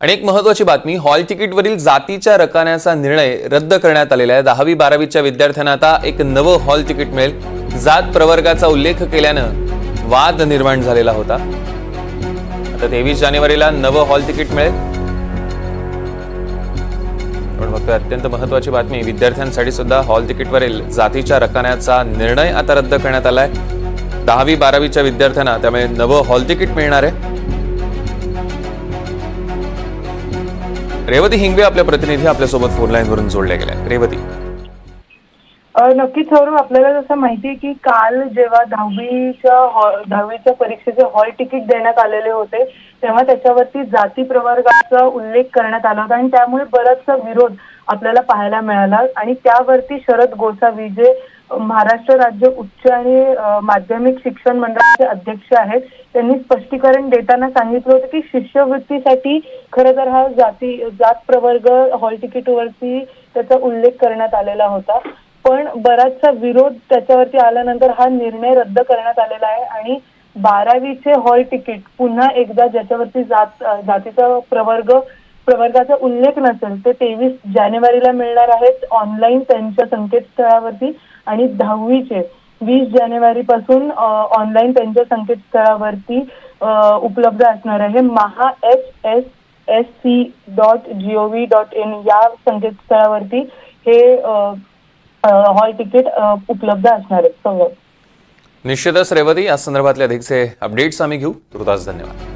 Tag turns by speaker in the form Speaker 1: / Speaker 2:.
Speaker 1: आणि एक महत्वाची बातमी हॉल तिकीटवरील जातीच्या रकान्याचा निर्णय रद्द करण्यात आलेला आहे. दहावी बारावीच्या विद्यार्थ्यांना आता एक नवं हॉल तिकीट मिळेल. जात प्रवर्गाचा उल्लेख केल्यानं वाद निर्माण झालेला होता. आता तेवीस जानेवारीला नवं हॉल तिकीट मिळेल. पण फक्त अत्यंत महत्वाची बातमी. विद्यार्थ्यांसाठी सुद्धा हॉल तिकीटवरील जातीच्या रकान्याचा निर्णय आता रद्द करण्यात आलाय. दहावी बारावीच्या विद्यार्थ्यांना त्यामुळे नवं हॉल तिकीट मिळणार आहे. रेवती हिंगवे आपल्या प्रतिनिधी आपल्यासोबत फोनलाईनवरून जोडल्या गेल्या. रेवती.
Speaker 2: नक्कीच सौरभ आपल्याला जसं माहिती आहे की काल जेव्हा दहावीच्या दहावीच्या परीक्षेचे हॉल तिकीट देण्यात आलेले होते तेव्हा त्याच्यावरती जाती प्रवर्गाचा उल्लेख करण्यात आला होता आणि त्यामुळे बराचसा विरोध आपल्याला पाहायला मिळाला. आणि त्यावरती शरद गोसावी जे महाराष्ट्र राज्य उच्च आणि माध्यमिक शिक्षण मंडळाचे अध्यक्ष आहेत. त्यांनी स्पष्टीकरण देताना सांगितलं होतं की शिष्यवृत्तीसाठी खरं तर हा जाती जात प्रवर्ग हॉल तिकीटवरती त्याचा उल्लेख करण्यात आलेला होता. पण बराचसा विरोध त्याच्यावरती आल्यानंतर हा निर्णय रद्द करण्यात आलेला आहे आणि बारावीचे हॉल तिकीट पुन्हा एकदा ज्याच्यावरती जात जातीचा प्रवर्ग प्रवर्गाचा उल्लेख नसेल ते तेवीस जानेवारीला मिळणार आहेत ऑनलाईन त्यांच्या संकेतस्थळावरती. आणि दहावीचे वीस जानेवारी पासून ऑनलाईन त्यांच्या संकेतस्थळावरती उपलब्ध असणार आहे. Maha H S S C dot G O V dot in या संकेतस्थळावरती हे हॉल तिकीट उपलब्ध असणार आहेत. सगळं.
Speaker 1: निश्चितच रेवती या संदर्भातले अधिकचे अपडेट्स आम्ही घेऊ. तुर्तास धन्यवाद.